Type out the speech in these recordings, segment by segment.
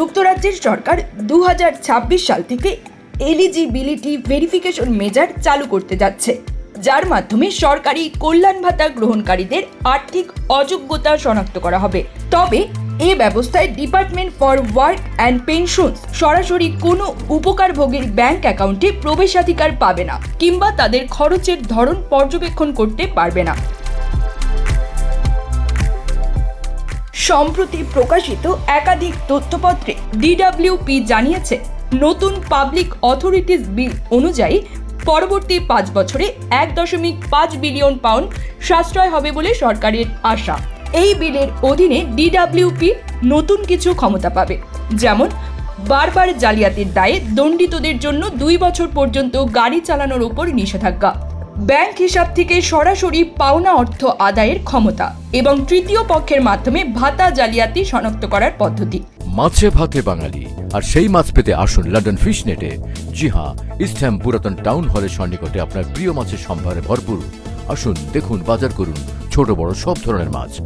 যুক্তরাজ্যের সরকার দু হাজার ছাব্বিশ সাল থেকে এলিজিবিলিটি ভেরিফিকেশন মেজার চালু করতে যাচ্ছে। যার মাধ্যমে সরকারি কল্যাণ ভাতা গ্রহণকারীদের আর্থিক অযোগ্যতা শনাক্ত করা হবে। তবে এ ব্যবস্থায় department for work and pensions সরাসরি কোনো উপকারভোগীর ব্যাংক অ্যাকাউন্টে প্রবেশাধিকার পাবে না কিংবা তাদের খরচের ধরন পর্যবেক্ষণ করতে পারবে না। সম্প্রতি প্রকাশিত একাধিক তথ্যপত্রে ডিডাব্লিউপি জানিয়েছে, নতুন পাবলিক অথরিটিস বিল অনুযায়ী পরবর্তী পাঁচ বছরে এক দশমিক পাঁচ বিলিয়ন পাউন্ড সাশ্রয় হবে বলে সরকারের আশা। এই বিলের অধীনে ডিডাব্লিউপি নতুন কিছু ক্ষমতা পাবে, যেমন বারবার জালিয়াতির দায়ে দণ্ডিতদের জন্য দুই বছর পর্যন্ত গাড়ি চালানোর উপর নিষেধাজ্ঞা। ব্যাংক হিসাব থেকে সরাসরি পাওনা অর্থ আদায়ের ক্ষমতা এবং তৃতীয় পক্ষের মাধ্যমে ভাতা জালিয়াতি শনাক্ত করার পদ্ধতি। মাছে ভাতে বাঙালি, আর সেই মাছ পেতে আসুন লন্ডন ফিশ নেটে জি হ্যাঁ ইস্টহ্যাম পুরাতন টাউন হলের সন্নিকটে আপনার প্রিয় মাছের সম্ভারে ভরপুর। আসুন, দেখুন, বাজার করুন ছোট বড় সব ধরনের মাছ।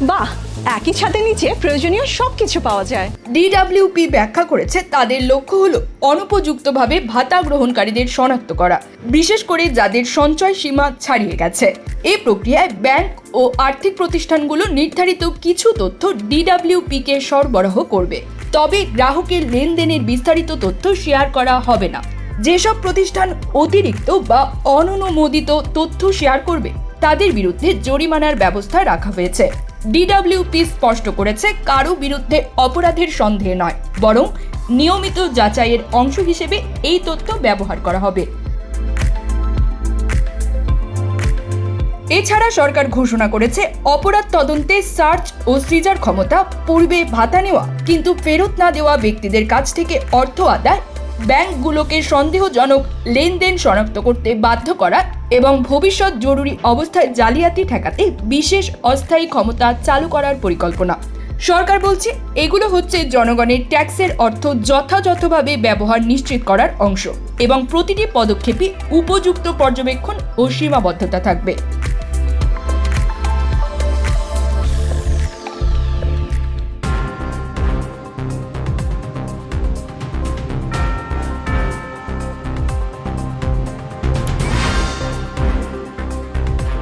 বাহ একই ছাদের নিচে প্রয়োজনীয় সবকিছু পাওয়া যায়। ডিডব্লিউপি ব্যাখ্যা করেছে, তাদের লক্ষ্য হলো অনুপযুক্তভাবে ভাতা গ্রহণকারীদের শনাক্ত করা, বিশেষ করে যাদের সঞ্চয় সীমা ছাড়িয়ে গেছে। এই প্রক্রিয়ায় ব্যাংক ও আর্থিক প্রতিষ্ঠানগুলো নির্ধারিত কিছু তথ্য ডিডব্লিউপি কে সরবরাহ করবে। তবে গ্রাহকের লেনদেনের বিস্তারিত তথ্য শেয়ার করা হবে না। যেসব প্রতিষ্ঠান অতিরিক্ত বা অননুমোদিত তথ্য শেয়ার করবে, তাদের বিরুদ্ধে জরিমানার ব্যবস্থা রাখা হয়েছে। ডিডব্লিউপি স্পষ্ট করেছে, কারও বিরুদ্ধে অপরাধের সন্দেহ নয়, বরং নিয়মিত যাচাইয়ের অংশ হিসেবে এই তথ্য ব্যবহার করা হবে। এছাড়া সরকার ঘোষণা করেছে, অপরাধ তদন্তে সার্চ ও সিজার ক্ষমতা পূর্বে ভাতা নেওয়া, কিন্তু ফেরত না দেওয়া ব্যক্তিদের কাছ থেকে অর্থ আদায়, ব্যাংকগুলোকে সন্দেহজনক লেনদেন শনাক্ত করতে বাধ্য করা এবং ভবিষ্যৎ জরুরি অবস্থায় জালিয়াতি ঠেকাতে বিশেষ অস্থায়ী ক্ষমতা চালু করার পরিকল্পনা। সরকার বলছে, এগুলো হচ্ছে জনগণের ট্যাক্সের অর্থ যথাযথভাবে ব্যবহার নিশ্চিত করার অংশ এবং প্রতিটি পদক্ষেপে উপযুক্ত পর্যবেক্ষণ ও সীমাবদ্ধতা থাকবে।